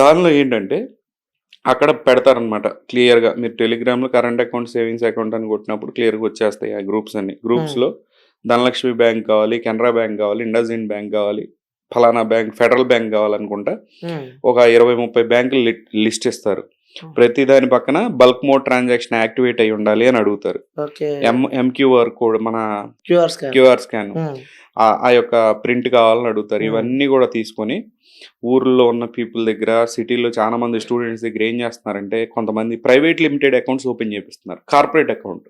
దానిలో ఏంటంటే అక్కడ పెడతారనమాట. క్లియర్గా మీరు టెలిగ్రామ్లో కరెంట్ అకౌంట్ సేవింగ్స్ అకౌంట్ అని కొట్టినప్పుడు క్లియర్గా వచ్చేస్తాయి ఆ గ్రూప్స్ అన్ని. గ్రూప్స్లో ధనలక్ష్మి బ్యాంక్ కావాలి కెనరా బ్యాంక్ కావాలి ఇండస్ ఇండ్ బ్యాంక్ కావాలి ఫలానా బ్యాంక్ ఫెడరల్ బ్యాంక్ కావాలనుకుంటా ఒక ఇరవై ముప్పై బ్యాంకులు లిస్ట్ ఇస్తారు. ప్రతి దాని పక్కన బల్క్ మోడ్ ట్రాన్సాక్షన్ యాక్టివేట్ అయి ఉండాలి అని అడుగుతారు. ఎంక్యూఆర్ కోడ్ మన క్యూఆర్ స్కాన్. ఆ యొక్క ప్రింట్ కావాలని అడుగుతారు. Hmm. ఇవన్నీ కూడా తీసుకొని ఊర్లో ఉన్న పీపుల్ దగ్గర సిటీలో చాలా మంది స్టూడెంట్స్ దగ్గర ఏం చేస్తున్నారంటే కొంతమంది ప్రైవేట్ లిమిటెడ్ అకౌంట్స్ ఓపెన్ చేపిస్తున్నారు. Corporate account.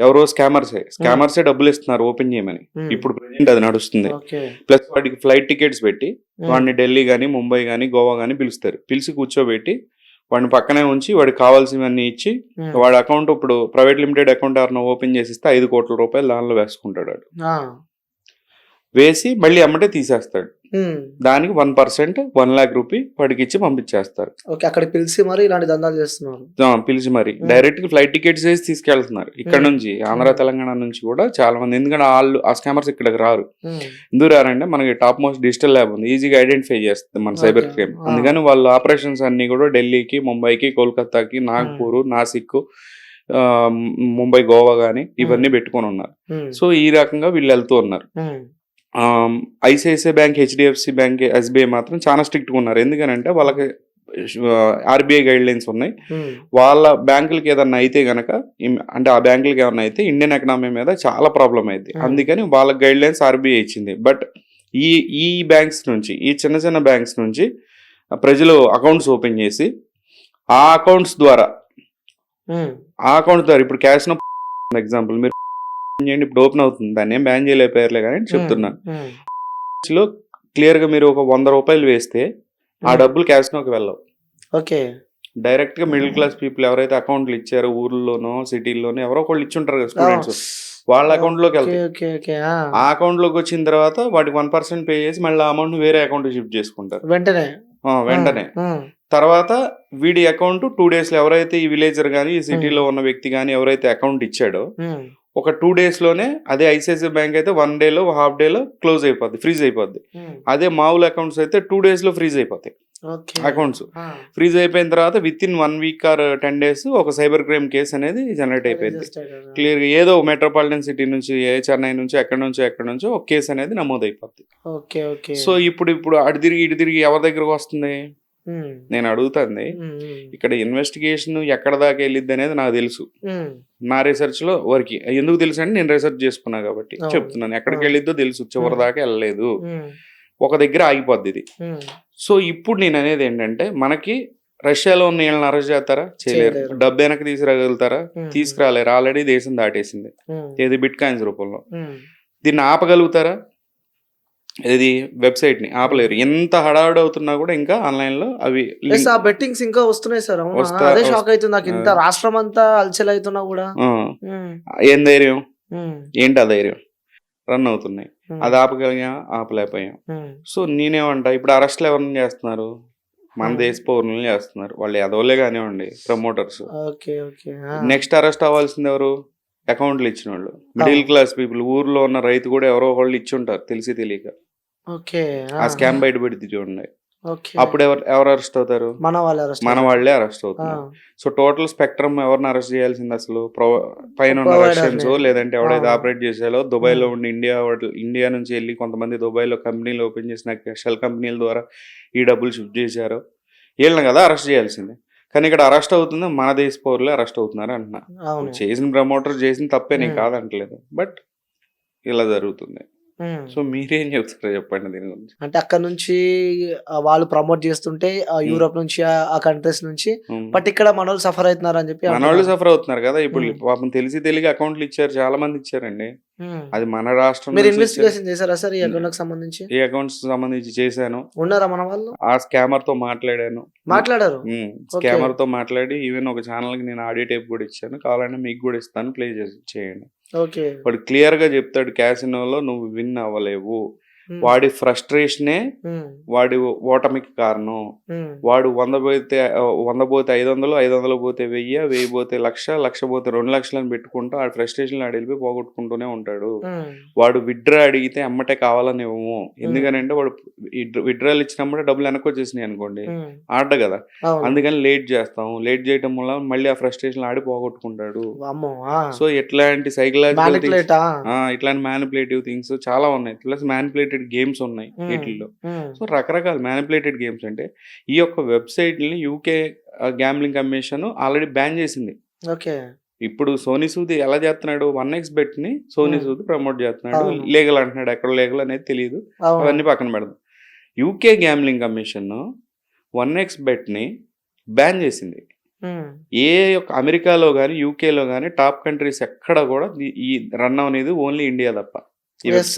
ఎవరో స్కామర్సే స్కామర్సే డబ్బులు ఇస్తున్నారు ఓపెన్ చేయమని. ఉమ్, ఇప్పుడు ప్రెసెంట్ అది నడుస్తుంది. ప్లస్ వాడికి ఫ్లైట్ టికెట్స్ పెట్టి వాడిని ఢిల్లీ కానీ ముంబై కానీ గోవా కానీ పిలుస్తారు. పిలిచి కూర్చోబెట్టి వాడిని పక్కనే ఉంచి వాడికి కావాల్సినవన్నీ ఇచ్చి వాడి అకౌంట్ ఇప్పుడు ప్రైవేట్ లిమిటెడ్ అకౌంట్ ఎవరైనా ఓపెన్ చేసిస్తే ఐదు కోట్ల రూపాయలు దానిలో వేసుకుంటాడు వేసి మళ్ళీ అమ్మటే తీసేస్తాడు. దానికి one percent one lakh rupee వాడికి ఇచ్చి పంపించేస్తారు. ఓకే అక్కడ పిలిచి మరి ఇలాంటి దందాలు చేస్తున్నారు. పిలిచి మరి. డైరెక్ట్గా ఫ్లైట్ టికెట్స్ వేసి తీసుకెళ్తున్నారు. ఇక్కడ. నుంచి ఆంధ్ర తెలంగాణ నుంచి కూడా చాలా మంది. ఎందుకంటే వాళ్ళు ఆ స్కామర్స్ ఇక్కడికి రారు. ఎందుకు రారంటే మనకి టాప్ మోస్ట్ డిజిటల్ ల్యాబ్ ఉంది. ఈజీగా ఐడెంటిఫై చేస్తుంది మన సైబర్. క్రైమ్. అందుకని వాళ్ళ ఆపరేషన్స్ అన్ని కూడా ఢిల్లీకి ముంబైకి కోల్కతాకి నాగ్పూర్ నాసిక్ ముంబై గోవా గానీ ఇవన్నీ పెట్టుకొని ఉన్నారు. సో ఈ రకంగా వీళ్ళు వెళ్తూ ఉన్నారు. ICICI bank HDFC bank SBI మాత్రం చాలా స్ట్రిక్ట్గా ఉన్నారు. ఎందుకనంటే వాళ్ళకి ఆర్బీఐ గైడ్ లైన్స్ ఉన్నాయి వాళ్ళ బ్యాంకులకి ఏదన్నా అయితే గనక అంటే ఆ బ్యాంకులకి ఏమన్నా అయితే ఇండియన్ ఎకనామీ మీద చాలా ప్రాబ్లం అయింది. అందుకని వాళ్ళ గైడ్ లైన్స్ ఆర్బీఐ ఇచ్చింది. బట్ ఈ ఈ బ్యాంక్స్ నుంచి ఈ చిన్న చిన్న బ్యాంక్స్ నుంచి ప్రజలు అకౌంట్స్ ఓపెన్ చేసి ఆ అకౌంట్స్ ద్వారా ఆ అకౌంట్ ద్వారా ఇప్పుడు క్యాష్ ఎగ్జాంపుల్ మీరు చేయండి ఇప్పుడు ఓపెన్ అవుతుంది. దాన్ని ఏం బ్యాన్ చేయలేకపోయారులే కానీ చెప్తున్నాను లో క్లియర్గా మీరు ఒక వంద రూపాయలు వేస్తే ఆ డబ్బులు క్యాష్ నోకి వెళ్ళవు. ఓకే. డైరెక్ట్గా మిడిల్ క్లాస్ పీపుల్ ఎవరైతే అకౌంట్లు ఇచ్చారో ఊర్లోనో సిటీల్లోనో ఎవరో ఒకళ్ళు ఇచ్చుంటారు కదా స్టూడెంట్స్ వాళ్ళ అకౌంట్లోకి వెళ్తాయి. ఆ, అకౌంట్లోకి వచ్చిన తర్వాత వాటికి వన్ పర్సెంట్ పే చేసి మళ్ళీ అమౌంట్ వేరే అకౌంట్ షిఫ్ట్ చేసుకుంటారు. వెంటనే. వెంటనే. తర్వాత వీడి అకౌంట్ టూ డేస్లో ఎవరైతే ఈ విలేజర్ గానీ ఈ సిటీలో ఉన్న వ్యక్తి గానీ ఎవరైతే అకౌంట్ ఇచ్చాడో ఒక టూ డేస్లోనే అదే ఐసిఐసిఐ బ్యాంక్ అయితే వన్ డేలో హాఫ్ డేలో క్లోజ్ అయిపోద్ది ఫ్రీజ్ అయిపోద్ది. ఉమ్, అదే మామూలు అకౌంట్స్ అయితే టూ డేస్లో ఫ్రీజ్ అయిపోతాయి. అకౌంట్స్ ఫ్రీజ్ అయిపోయిన తర్వాత within one week or ten days ఒక సైబర్ క్రైమ్ కేసు అనేది జనరేట్ అయిపోయింది. క్లియర్గా ఏదో మెట్రోపాలిటన్ సిటీ నుంచి ఏ చెన్నై నుంచి ఎక్కడి నుంచో ఎక్కడి నుంచో ఒక కేసు అనేది నమోదైపోద్ది. Okay okay. సో ఇప్పుడు ఇప్పుడు అటు తిరిగి ఇటు తిరిగి ఎవరి దగ్గరకు వస్తుంది? నేను అడుగుతుంది ఇక్కడ ఇన్వెస్టిగేషన్ ఎక్కడ దాకా వెళ్ళిద్ది అనేది నాకు తెలుసు. నా రీసెర్చ్లో వరకు ఎందుకు తెలుసు అంటే నేను రీసెర్చ్ చేసుకున్నా కాబట్టి. చెప్తున్నాను. ఎక్కడికి. వెళ్ళిద్దో తెలుసు చివరి. దాకా వెళ్ళలేదు. ఒక దగ్గర ఆగిపోద్ది ఇది. సో ఇప్పుడు నేను అనేది ఏంటంటే మనకి రష్యాలో ఉన్న వీళ్ళని అరెస్ట్ చేస్తారా? చేయలేరు. డబ్బు వెనక్కి తీసుకురాగలుగుతారా? తీసుకురాలేరు. ఆల్రెడీ దేశం దాటేసింది. ఏది? బిట్ కాయిన్స్ రూపంలో దీన్ని ఆపగలుగుతారా? ఇది వెబ్సైట్ని ఆపలేరు. ఎంత హడావుడి అవుతున్నా కూడా ఇంకా ఆన్లైన్లో అవి ఆ బెట్టింగ్స్ ఇంకా వస్తున్నాయి సార్. అదే షాక్ అవుతుంది నాకు. ఇంత రాష్ట్రం అంతా అలచల్ అవుతున్నా కూడా ఏం ధైర్యం? ఏంటి ఆ ధైర్యం? రన్ అవుతున్నాయి. అది ఆపగలిగా ఆపలేకపోయాం. సో నేనేమంటా ఇప్పుడు అరెస్ట్లు ఎవరిని చేస్తున్నారు? మన. దేశ పౌరులను చేస్తున్నారు. వాళ్ళు ఎదవలే కానివ్వండి ప్రమోటర్స్. Okay okay. ఆ, నెక్స్ట్ అరెస్ట్ అవ్వాల్సింది ఎవరు? అకౌంట్లు ఇచ్చిన వాళ్ళు మిడిల్. Class people. ఊర్లో ఉన్న రైతు కూడా ఎవరో ఒకళ్ళు ఇచ్చి ఉంటారు. తెలిసి తెలియక. ఓకే ఆ స్కామ్ బయట పెడితే చూడండి అప్పుడు ఎవరు ఎవరు అరెస్ట్ అవుతారు మన వాళ్ళు arrest మన. వాళ్ళే అరెస్ట్ ఆ, అవుతున్నారు సో టోటల్ స్పెక్ట్రమ్ ఎవరిని అరెస్ట్ చేయాల్సింది అసలు పైన ఉన్న రష్యన్స్. లేదంటే ఎవడైతే. ఆపరేట్ చేసాలో దుబాయ్లో. ఉండి ఇండియా ఇండియా నుంచి వెళ్ళి కొంతమంది దుబాయ్లో కంపెనీలు ఓపెన్ చేసిన షెల్ కంపెనీల ద్వారా ఈ డబ్బులు షిఫ్ట్ చేశారు వీళ్ళని కదా అరెస్ట్ చేయాల్సింది కానీ ఇక్కడ అరెస్ట్ అవుతుంది మన దేశ పౌరులే అరెస్ట్ అవుతున్నారు అంటున్నా చేసిన ప్రమోటర్ చేసిన తప్పే నేను Hmm. కాదంటలేదు బట్ ఇలా జరుగుతుంది. సో మీరేం చెప్తారో చెప్పండి దీని గురించి అంటే అక్కడ నుంచి వాళ్ళు ప్రమోట్ చేస్తుంటే యూరోప్ నుంచి ఆ- కంట్రీస్ నుంచి. బట్ ఇక్కడ మన సఫర్ అవుతున్నారు అని చెప్పి మన. సఫర్ అవుతున్నారు కదా ఇప్పుడు. పాపం తెలిసి తెలియక అకౌంట్లు ఇచ్చారు చాలా మంది ఇచ్చారండి. అది మన రాష్ట్రం మీరు. ఇన్వెస్టిగేషన్ చేశారా సార్ ఈ. అకౌంట్ సంబంధించి? ఈ అకౌంట్స్ సంబంధించి చేశాను. ఉన్నారా మన వాళ్ళు? ఆ స్కామర్తో మాట్లాడాను. మాట్లాడారు? స్కామర్తో మాట్లాడి ఈవెన్ ఒక ఛానల్కి నేను ఆడియో టైప్ కూడా ఇచ్చాను. కావాలంటే మీకు కూడా ఇస్తాను. ప్లే చేసి చేయండి. ఓకే. వాడు క్లియర్గా చెప్తాడు క్యాసినోలో నువ్వు విన్ అవ్వలేవు. వాడి ఫ్రస్ట్రేషనే వాడి ఓటమికి కారణం. వాడు వంద పోతే వంద పోతే ఐదు వందలు ఐదు వందలు పోతే వెయ్యి వెయ్యి పోతే లక్ష లక్ష పోతే రెండు లక్షలని పెట్టుకుంటూ ఆ ఫ్రస్ట్రేషన్ ఆడి వెళ్ళిపోయి పోగొట్టుకుంటూనే ఉంటాడు. వాడు విడ్రా అడిగితే అమ్మటే కావాలని ఇవ్వము ఎందుకనంటే వాడు విడ్రాలు ఇచ్చినప్పుడే డబ్బులు వెనక్కి వచ్చేసినాయి అనుకోండి. ఆడ కదా. అందుకని లేట్ చేస్తాం. లేట్ చేయటం వల్ల మళ్ళీ ఆ ఫ్రస్ట్రేషన్ ఆడి పోగొట్టుకుంటాడు. సో ఇట్లాంటి సైకలాజికల్ ఇట్లాంటి మ్యానిపులేటివ్ థింగ్స్ చాలా ఉన్నాయి. ప్లస్ మ్యానిపులేటెడ్ గేమ్స్ ఉన్నాయి వీటిల్లో. సో రకరకాల మ్యానిపులేటెడ్ గేమ్స్ అంటే ఈ యొక్క వెబ్సైట్ని UK gambling commission already ban చేసింది. ఓకే. ఇప్పుడు సోనీ సూద్ ఎలా చేస్తున్నాడు? వన్ ఎక్స్ బెట్ని సోనీ Hmm. సూద్ ప్రమోట్ చేస్తున్నాడు. లీగల్ అంటున్నాడు. ఎక్కడ లీగల్ అనేది తెలియదు అవును. అవన్నీ పక్కన పెడదాం. UK gambling commission one X బెట్ని ban చేసింది. ఉమ్, ఏ యొక్క అమెరికాలో కానీ యూకేలో కానీ టాప్ కంట్రీస్ ఎక్కడ కూడా ఈ- రన్ అనేది ఓన్లీ ఇండియా తప్ప.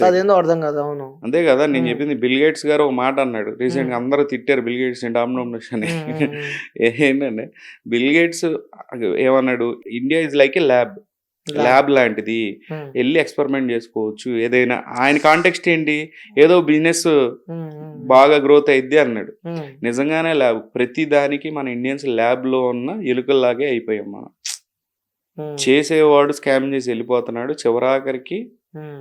అదేందో అర్థం కాదు అవును. అంతే కదా నేను. చెప్పింది బిల్ గేట్స్ గారు ఒక మాట అన్నాడు. రీసెంట్గా. అందరూ తిట్టారు బిల్ గేట్స్ డామినోమినేషన్. ఏంటంటే బిల్ గేట్స్ ఏమన్నాడు India is like a lab lab లాంటిది. వెళ్ళి ఎక్స్పెరిమెంట్ చేసుకోవచ్చు. ఏదైనా ఆయన కాంటెక్స్ట్ ఏంటి? ఏదో బిజినెస్ బాగా గ్రోత్ అయిద్ది అన్నాడు. నిజంగానే ల్యాబ్ ప్రతి దానికి మన ఇండియన్స్ ల్యాబ్లో ఉన్న ఎలుకల్లాగే అయిపోయాం మనం. చేసేవాడు స్కామ్ చేసి వెళ్ళిపోతున్నాడు. చివరాఖరికి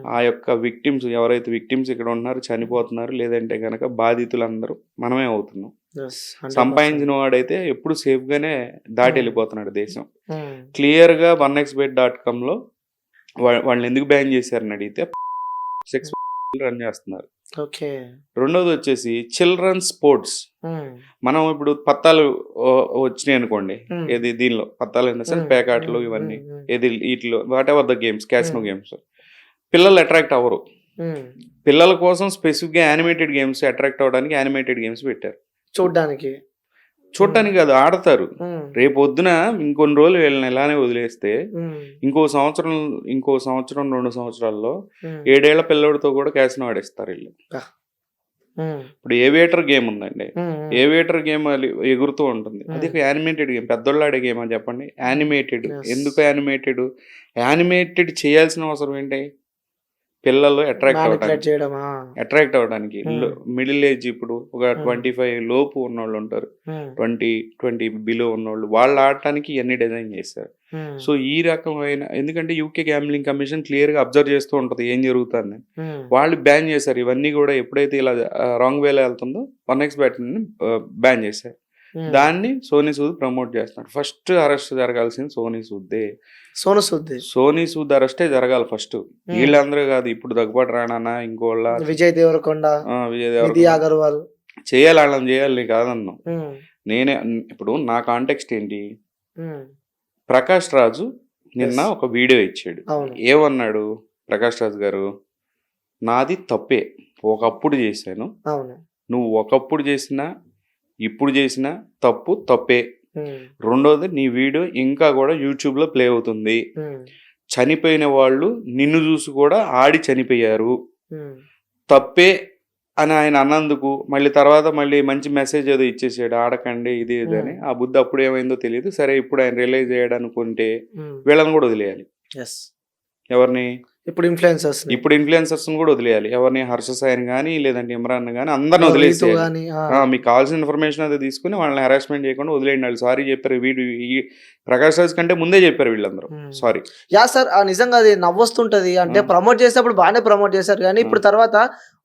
ఆ యొక్క విక్టిమ్స్ ఎవరైతే విక్టిమ్స్ ఇక్కడ ఉన్నారు చనిపోతున్నారు లేదంటే గనక బాధితులందరూ మనమే అవుతున్నాం. Yes, 100%. సంపాదించిన వాడైతే ఎప్పుడు సేఫ్ గానే దాటి. వెళ్ళిపోతున్నాడు దేశం. క్లియర్గా వన్ ఎక్స్ బెట్ డాట్ కామ్లో వా- వాళ్ళని ఎందుకు బ్యాన్ చేశారని అడిగితే సెక్స్ రన్ చేస్తున్నారు. రెండోది వచ్చేసి చిల్డ్రన్ స్పోర్ట్స్. మనం ఇప్పుడు పత్తాలు వచ్చినాయి అనుకోండి. ఏది దీనిలో పత్తాలు ఉమ్, పేకాట్లు ఇవన్నీ. ఏది వీటిలో whatever the games casino. Games. పిల్లలు అట్రాక్ట్ అవ్వరు. ఉమ్. పిల్లల కోసం స్పెసిఫిక్గా యానిమేటెడ్ గేమ్స్ అట్రాక్ట్ అవ్వడానికి యానిమేటెడ్ గేమ్స్ పెట్టారు. చూడ్డానికి. చూడటానికి కాదు ఆడతారు. ఉమ్, రేపు పొద్దున ఇంకొన్ని రోజులు వీళ్ళని ఇలానే వదిలేస్తే ఇంకో సంవత్సరం ఇంకో సంవత్సరం రెండు సంవత్సరాల్లో ఏడేళ్ళ పిల్లడితో కూడా క్యాసినో ఆడిస్తారు వీళ్ళు. ఇప్పుడు ఏవియేటర్ గేమ్ ఉందండి. ఏవియేటర్ గేమ్ ఎగురుతూ ఉంటుంది. అది Hmm. యానిమేటెడ్ గేమ్ పెద్దోళ్ళు ఆడే గేమ్ అని చెప్పండి. యానిమేటెడ్. ఎందుకు యానిమేటెడ్ యానిమేటెడ్ చేయాల్సిన అవసరం ఏంటి? పిల్లలు అట్రాక్ట్ చేయడమా? అట్రాక్ట్ అవ్వడానికి Hmm. మిడిల్ ఏజ్ ఇప్పుడు ఒక Hmm. ట్వంటీ ఫైవ్ లోపు ఉన్నోళ్ళు ఉంటారు. ట్వంటీ ట్వంటీ బిలో ఉన్నోళ్ళు. వాళ్ళు ఆడటానికి ఇవన్నీ డిజైన్ చేస్తారు. సో ఈ రకమైన ఎందుకంటే యూకే గ్యాంబ్లింగ్ కమిషన్ క్లియర్గా అబ్జర్వ్ చేస్తూ ఉంటది ఏం జరుగుతుంది వాళ్ళు బ్యాన్ చేశారు. ఇవన్నీ కూడా ఎప్పుడైతే ఇలా రాంగ్ వేలో వెళ్తుందో వన్ ఎక్స్ బ్యాట్ బ్యాన్ చేశారు. దాన్ని సోనీ సూద్ ప్రమోట్ చేస్తున్నాడు ఫస్ట్ అరెస్ట్ జరగాల్సింది సోనీ సూద్దే సోను సుద్ది. సోనీ సూద్ అరెస్టే జరగాలి ఫస్ట్. వీళ్ళందరూ కాదు ఇప్పుడు దగ్గుబాటు రానా ఇంకోళ్ళ విజయ్ దేవరకొండ విజయ్ దేవరకొండ. అగర్వాల్. చేయాలి వాళ్ళని చేయాలి కాదన్నాం. ఉమ్, నేనే ఇప్పుడు నా కాంటెక్స్ట్ ఏంటి? ప్రకాష్ రాజు నిన్న. ఒక వీడియో ఇచ్చాడు. ఏమన్నాడు ప్రకాష్ రాజు గారు? నాది తప్పే. ఒకప్పుడు చేశాను. నువ్వు ఒకప్పుడు చేసినా ఇప్పుడు చేసినా తప్పు తప్పే. రెండోది నీ వీడియో ఇంకా కూడా యూట్యూబ్లో ప్లే అవుతుంది. చనిపోయిన వాళ్ళు నిన్ను చూసి కూడా ఆడి చనిపోయారు. తప్పే అని ఆయన అన్నందుకు మళ్ళీ తర్వాత మళ్ళీ మంచి మెసేజ్ ఏదో ఇచ్చేసాడు ఆడకండి ఇది ఇది అని. ఆ బుద్ధి అప్పుడు ఏమైందో తెలియదు. సరే ఇప్పుడు ఆయన రియలైజ్ అయ్యాడు అనుకుంటే వీళ్ళని కూడా వదిలేయాలి. ఎవరిని? ఇప్పుడు ఇన్ఫ్లుయెన్సర్స్ ఇప్పుడు ఇన్ఫ్లుయెన్సర్స్ కూడా వదిలేయాలి. ఎవరిని హర్ష సాయిని కానీ లేదంటే ఇమ్రాన్ కానీ అందరిని ఆ, మీకు కావాల్సిన ఇన్ఫర్మేషన్ అది తీసుకుని వాళ్ళని హెరాస్మెంట్ చేయకుండా వదిలేయండి. వాళ్ళు సారీ చెప్పారు. వీడు ఈ ప్రకాష్ రాజ్ కంటే ముందే చెప్పారు వీళ్ళందరూ. సారీ యా సార్ నిజంగా అది నవ్వొస్తుంటది. అంటే. ప్రమోట్ చేసేటప్పుడు బాగానే ప్రమోట్ చేశారు. కానీ ఇప్పుడు తర్వాత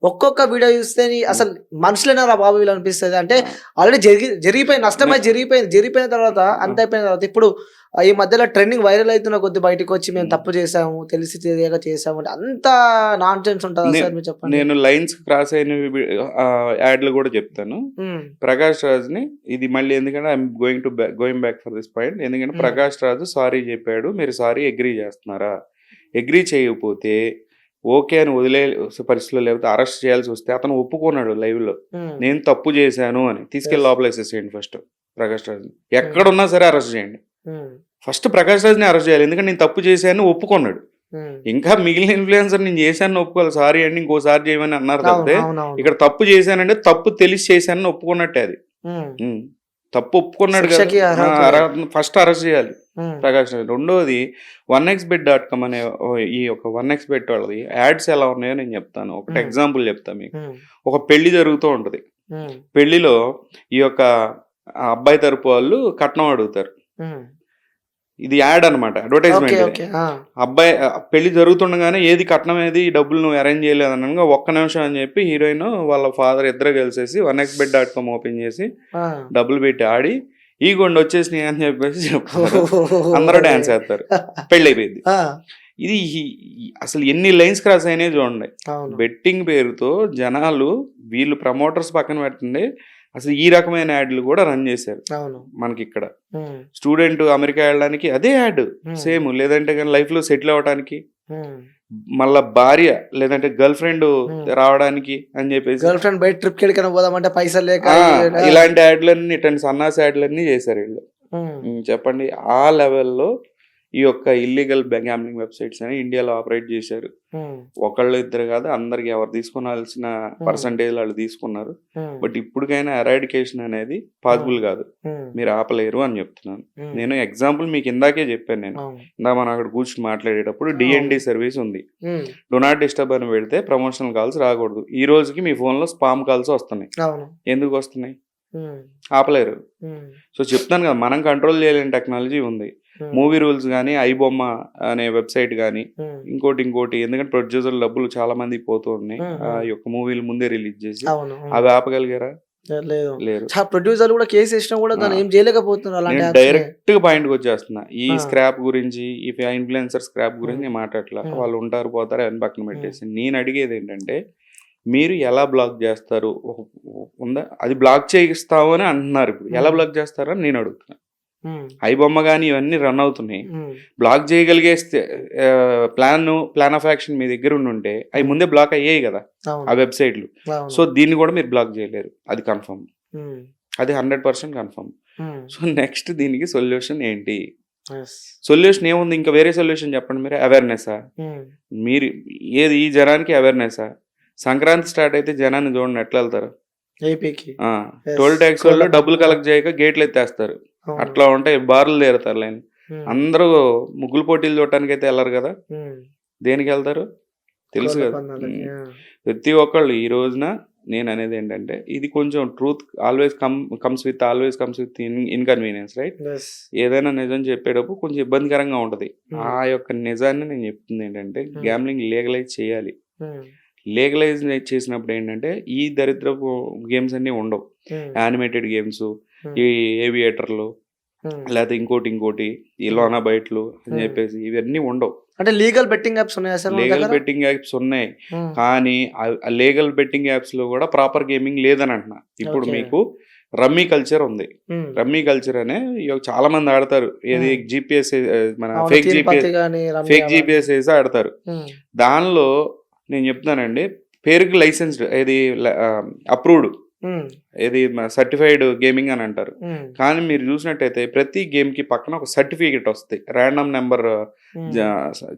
ఒక్కొక్క వీడియో చూస్తే అసలు మనుషులేనారా బాబు వీళ్ళు అనిపిస్తుంది. అంటే ఆల్రెడీ జరిగి జరిగిపోయి నష్టమై జరిగిపోయింది జరిగిపోయిన తర్వాత అంత అయిపోయిన తర్వాత ఇప్పుడు ఈ మధ్యలో ట్రెండింగ్ వైరల్ అవుతున్న కొద్ది బయటకు వచ్చి మేము తప్పు చేసాము తెలిసి తెలియక చేసాము అంటే అంత నాన్ సెన్స్ ఉంటుందా సార్ మీరు చెప్పండి? నేను లైన్స్ క్రాస్ అయిన యాడ్లు కూడా చెప్తాను. ప్రకాష్ రాజ్ని ఇది మళ్ళీ ఎందుకంటే I'm going to going back for this point ఎందుకంటే. ప్రకాష్ రాజు సారీ చెప్పాడు మీరు సారీ అగ్రీ చేస్తున్నారా? అగ్రీ చేయకపోతే ఓకే అని వదిలే పరిస్థితిలో లేకపోతే అరెస్ట్ చేయాల్సి వస్తే అతను ఒప్పుకున్నాడు లైవ్లో. ఉమ్, నేను తప్పు చేశాను అని తీసుకెళ్ళి Yes. లోపల వేసేసేయండి ఫస్ట్ ప్రకాష్ రాజ్ని. ఎక్కడున్నా సరే అరెస్ట్ చేయండి. ఫస్ట్ ప్రకాష్ రాజ్ని అరెస్ట్ చేయాలి ఎందుకంటే నేను తప్పు చేశాను ఒప్పుకున్నాడు. ఇంకా మిగిలిన ఇన్ఫ్లుయెన్సర్ నేను చేశాను ఒప్పుకోవాలి సారీ అండి ఇంకోసారి చేయమని అన్నారు తప్పితే. ఇక్కడ తప్పు చేశానంటే తప్పు తెలిసి చేశానని ఒప్పుకున్నట్టే అది. తప్పు ఒప్పుకున్నాడు. ఫస్ట్ అరెస్ట్ చేయాలి ప్రకాష్ రాజ్. రెండోది one X bet dot com అనే ఈ యొక్క వన్ ఎక్స్ బెట్ వాళ్ళది యాడ్స్ ఎలా ఉన్నాయో నేను చెప్తాను ఒకటి. ఎగ్జాంపుల్ చెప్తాను మీకు ఒక పెళ్ళి జరుగుతూ ఉంటది పెళ్ళిలో ఈ యొక్క అబ్బాయి తరపు వాళ్ళు కట్నం అడుగుతారు. ఇది యాడ్ అనమాట అడ్వర్టైజ్మెంట్ అబ్బాయి పెళ్ళి జరుగుతుండగానే ఏది కట్నం ఏది డబ్బులు నువ్వు అరేంజ్ చేయలేదు అనగా ఒక్క నిమిషం అని చెప్పి హీరోయిన్ వాళ్ళ ఫాదర్ ఇద్దరు కలిసేసి one X bet dot com open చేసి. డబ్బులు పెట్టి ఆడి ఈ కొండ వచ్చేసినాయి అని చెప్పేసి చెప్తారు. అందరూ డాన్స్ చేస్తారు. పెళ్ళి అయిపోయింది. ఇది అసలు ఎన్ని లైన్స్ క్రాస్ అయినాయి చూడండి. బెట్టింగ్ పేరుతో జనాలు వీళ్ళు ప్రమోటర్స్ పక్కన పెట్టండి అసలు ఈ రకమైన యాడ్లు కూడా రన్ చేశారు మనకి ఇక్కడ స్టూడెంట్ అమెరికా వెళ్ళడానికి అదే యాడ్. సేమ్ లేదంటే కానీ లైఫ్లో సెటిల్ అవ్వడానికి ఉమ్. మళ్ళా భార్య లేదంటే గర్ల్ ఫ్రెండ్. రావడానికి అని చెప్పేసి గర్ల్ ఫ్రెండ్ బయట ట్రిప్ ఎక్కడికైనా పోదామంటే పైసలు లేక. ఇలాంటి యాడ్లన్నీ ఇట్లాంటి సన్నాసి యాడ్లన్నీ చేశారు వీళ్ళు చెప్పండి ఆ లెవెల్లో ఈ యొక్క ఇల్లీగల్ గ్యామ్లింగ్ వెబ్సైట్స్ అని ఇండియాలో ఆపరేట్ చేశారు. ఒకళ్ళు ఇద్దరు కాదు అందరికి ఎవరు తీసుకోవాల్సిన పర్సంటేజ్ వాళ్ళు తీసుకున్నారు. బట్ ఇప్పటికైనా ఎరాడికేషన్ అనేది పాసిబుల్ కాదు. మీరు ఆపలేరు అని చెప్తున్నాను. నేను ఎగ్జాంపుల్ మీకు ఇందాకే చెప్పాను నేను. ఇందా మనం అక్కడ కూర్చుని మాట్లాడేటప్పుడు డిఎన్డి సర్వీస్ ఉంది. డో నాట్ డిస్టర్బ్ అని పెడితే ప్రమోషనల్ కాల్స్ రాకూడదు. ఈ రోజుకి మీ phone లో స్పామ్ కాల్స్ వస్తున్నాయి. ఎందుకు వస్తున్నాయి? ఆపలేరు. సో చెప్తాను కదా మనం కంట్రోల్ చేయలేని టెక్నాలజీ ఉంది. మూవీ రూల్స్ కానీ ఐబొమ్మ అనే వెబ్సైట్ కానీ ఇంకోటి ఇంకోటి ఎందుకంటే ప్రొడ్యూసర్ డబ్బులు చాలా మంది పోతూ ఉన్నాయి. ఆ. యొక్క మూవీలు ముందే రిలీజ్ చేసి. అవి ఆపగలిగారా? లేదు. ప్రొడ్యూసర్ కూడా కేసు వేసినా కూడా దాన్ని. ఏం చేయలేకపోతున్నారు. డైరెక్ట్గా పాయింట్కి వచ్చేస్తున్నా. ఈ. స్క్రాప్ గురించి ఈ ఇన్ఫ్లుయెన్సర్ స్క్రాప్ గురించి నేను మాట్లాడట్లా. Hmm. వాళ్ళు ఉంటారు పోతారు అని పక్కన పెట్టేసి. నేను అడిగేది ఏంటంటే మీరు ఎలా బ్లాక్ చేస్తారు? ఉందా? అది బ్లాక్ చేయిస్తావు అని అంటున్నారు ఇప్పుడు. ఎలా. బ్లాక్ చేస్తారని నేను అడుగుతున్నా. ఉమ్, ఐబొమ్మ కానీ ఇవన్నీ రన్ అవుతున్నాయి. బ్లాక్ చేయగలిగే ప్లాన్ ప్లాన్ ఆఫ్ యాక్షన్ మీ దగ్గర ఉండి ఉంటే అవి ముందే బ్లాక్ అయ్యాయి కదా ఆ వెబ్సైట్లు. సో దీన్ని కూడా మీరు బ్లాక్ చేయలేరు. అది కన్ఫర్మ్ అది hundred percent confirm so next దీనికి సొల్యూషన్ ఏంటి. సొల్యూషన్ ఏముంది? ఇంకా వేరే సొల్యూషన్ చెప్పండి మీరు. అవేర్నెస్సా ఉమ్, మీరు ఏది? ఈ జనానికి అవేర్నెస్సా సంక్రాంతి స్టార్ట్ అయితే జనాన్ని చూడండి ఎట్లా వెళ్తారు ఏపీకి. టోల్ ట్యాక్స్ వాళ్ళు డబ్బులు కలెక్ట్ చేయక గేట్లు ఎత్తేస్తారు. అట్లా ఉంటాయి బార్లు తీరుతారు లైన్ ఉమ్, అందరూ ముగ్గులు పోటీలు చూడటానికి అయితే వెళ్ళరు కదా ఉమ్, దేనికి వెళ్తారు తెలుసు కదా. ఆ. ప్రతి ఒక్కళ్ళు ఈ రోజున నేను అనేది ఏంటంటే ఇది కొంచెం truth always come comes with always comes with inconvenience right. ఏదైనా నిజం చెప్పేటప్పుడు కొంచెం ఇబ్బందికరంగా ఉంటది Hmm. ఆ యొక్క నిజాన్ని నేను చెప్తుంది ఏంటంటే Hmm. గ్యామ్లింగ్ లీగలైజ్ చేయాలి లీగలైజ్ చేసినప్పుడు ఏంటంటే ఈ దరిద్రపు గేమ్స్ అన్ని ఉండవు యానిమేటెడ్ గేమ్స్ ఈ ఏవియేటర్లు. లేకపోతే ఇంకోటి ఇంకోటి ఈ లోనా బయట్లు అని. చెప్పేసి ఇవన్నీ ఉండవు అంటే లీగల్ బెట్టింగ్ యాప్స్ ఉన్నాయా సార్ లీగల్? బెట్టింగ్ యాప్స్ ఉన్నాయి కానీ లీగల్ బెట్టింగ్ యాప్స్లో కూడా ప్రాపర్ గేమింగ్ లేదని అంటున్నా ఇప్పుడు. మీకు రమ్మీ కల్చర్ ఉంది. రమ్మీ కల్చర్ అనే చాలా మంది ఆడతారు ఏది. జిపిఎస్ మన ఫేక్ జిపిఎస్ ఫేక్. జిపిఎస్ వేసి ఆడతారు దానిలో నేను చెప్తున్నానండి పేరుకి లైసెన్స్డ్ ఏది అప్రూవ్డ్ ఏది సర్టిఫైడ్ గేమింగ్ అని అంటారు. కానీ మీరు చూసినట్టయితే ప్రతి గేమ్కి పక్కన ఒక సర్టిఫికేట్ వస్తాయి. ర్యాండమ్ నెంబర్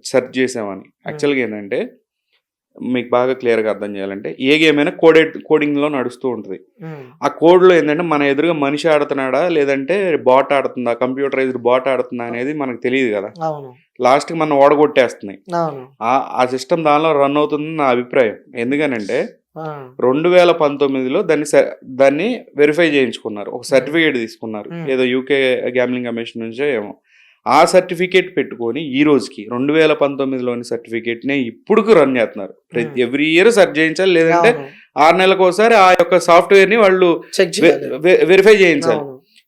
సెర్చ్ చేసామని. యాక్చువల్గా ఏంటంటే మీకు బాగా క్లియర్గా అర్థం చేయాలంటే ఏ గేమ్ అయినా కోడెడ్ కోడింగ్లో నడుస్తూ ఉంటుంది. ఆ కోడ్లో ఏంటంటే మన ఎదురుగా మనిషి ఆడుతున్నాడా లేదంటే బాట్ ఆడుతుందా కంప్యూటరైజ్డ్ బాట్ ఆడుతుందా అనేది మనకు తెలియదు కదా. అవును. లాస్ట్కి మనం ఓడగొట్టేస్తున్నాయి. ఆ ఆ సిస్టమ్ దానిలో రన్ అవుతుంది నా అభిప్రాయం. ఎందుకనంటే రెండు వేల పంతొమ్మిదిలో దాన్ని దాన్ని వెరిఫై చేయించుకున్నారు. ఒక సర్టిఫికేట్ తీసుకున్నారు. ఏదో యూకే గ్యామ్లింగ్ కమిషన్ నుంచో ఏమో. ఆ సర్టిఫికేట్ పెట్టుకొని ఈ రోజుకి రెండు వేల పంతొమ్మిదిలోని సర్టిఫికేట్ నే ఇప్పుడు రన్ చేస్తున్నారు ప్రతి Hmm. ఎవ్రీ ఇయర్ సెర్చ్ చేయించాలి లేదంటే. ఆరు నెలలకు ఒకసారి ఆ యొక్క సాఫ్ట్వేర్ని వాళ్ళు వెరిఫై చేయించాలి.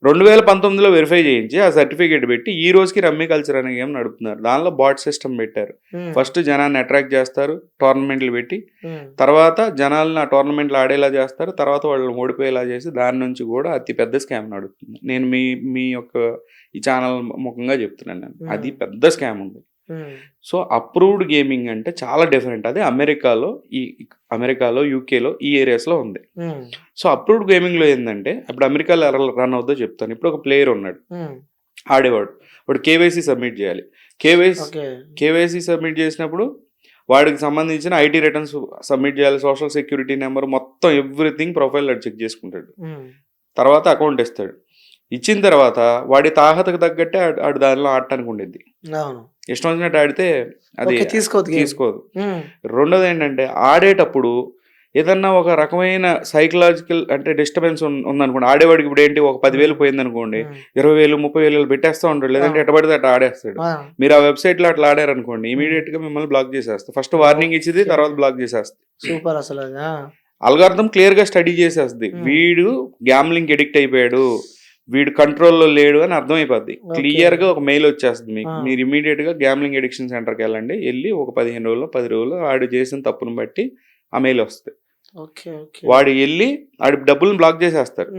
రెండు వేల పంతొమ్మిదిలో వెరిఫై చేయించి ఆ సర్టిఫికేట్ పెట్టి ఈ రోజుకి రమ్మీ కల్చర్ అనే గేమ్ నడుపుతున్నారు. దానిలో బాట్ సిస్టమ్ పెట్టారు. ఫస్ట్ జనాన్ని అట్రాక్ట్ చేస్తారు టోర్నమెంట్లు పెట్టి. ఉమ్, తర్వాత జనాలను ఆ టోర్నమెంట్లు ఆడేలా చేస్తారు తర్వాత వాళ్ళు ఓడిపోయేలా చేసి దాని నుంచి కూడా అతి పెద్ద స్కామ్ నడుస్తుంది నేను మీ మీ యొక్క ఈ ఛానల్ ముఖంగా చెప్తున్నాను నేను. Hmm. అది పెద్ద స్కామ్ ఉంది. సో అప్రూవ్డ్ గేమింగ్ అంటే చాలా డిఫరెంట్. అదే అమెరికాలో ఈ అమెరికాలో యూకేలో ఈ ఏరియాస్లో ఉంది. ఉమ్, సో అప్రూవ్డ్ గేమింగ్లో ఏంటంటే ఇప్పుడు అమెరికాలో ఎలా రన్ అవుతుందో చెప్తాను. ఇప్పుడు ఒక ప్లేయర్ ఉన్నాడు. ఉమ్, ఆడేవాడు. వాడు కేవైసీ సబ్మిట్ చేయాలి. కేవైసీ కేవైసీ సబ్మిట్ చేసినప్పుడు వాడికి సంబంధించిన ఐటీ రిటర్న్స్ సబ్మిట్ చేయాలి. సోషల్ సెక్యూరిటీ నెంబర్ మొత్తం ఎవ్రీథింగ్ ప్రొఫైల్ చెక్ చేసుకుంటాడు. తర్వాత అకౌంట్ ఇస్తాడు. ఇచ్చిన తర్వాత వాడి తాహతకు తగ్గట్టే ఆడు- దానిలో ఆడటానికి ఉండేది ఇష్టం వచ్చినట్టు ఆడితే అది. తీసుకోదు ఉమ్, రెండోది ఏంటంటే ఆడేటప్పుడు ఏదన్నా ఒక రకమైన సైకలాజికల్ అంటే డిస్టర్బెన్స్ ఉందనుకోండి. ఆడేవాడికి ఇప్పుడు ఏంటి ఒక పదివేలు పోయింది అనుకోండి ఇరవై వేలు ముప్పై వేలు పెట్టేస్తా ఉంటాడు. లేదంటే ఆ. ఎట్ట పడితే అట్లా ఆడేస్తాడు. మీరు ఆ వెబ్సైట్లో అట్లా ఆడారనుకోండి ఇమీడియట్గా మిమ్మల్ని బ్లాక్ చేసేస్తారు ఫస్ట్ వార్నింగ్ ఇచ్చింది తర్వాత బ్లాక్ చేసేస్తుంది సూపర్ అసలు అల్గార్థం క్లియర్గా స్టడీ చేసేస్తుంది. వీడు గ్యామ్లింగ్ ఎడిక్ట్ అయిపోయాడు. వీడు కంట్రోల్లో లేడు అని అర్థమైపోద్ది. Okay. క్లియర్గా ఒక మెయిల్ వచ్చేస్తుంది మీకు. మీరు ఇమీడియట్గా గ్యామ్లింగ్ ఎడిక్షన్ సెంటర్కి వెళ్ళండి. వెళ్ళి ఒక పదిహేను రోజులు పది రోజులు ఆడు చేసిన తప్పును బట్టి ఆ మెయిల్ వస్తుంది. వాడు వెళ్ళి ఆడి డబ్బులను బ్లాక్ చేసేస్తారు.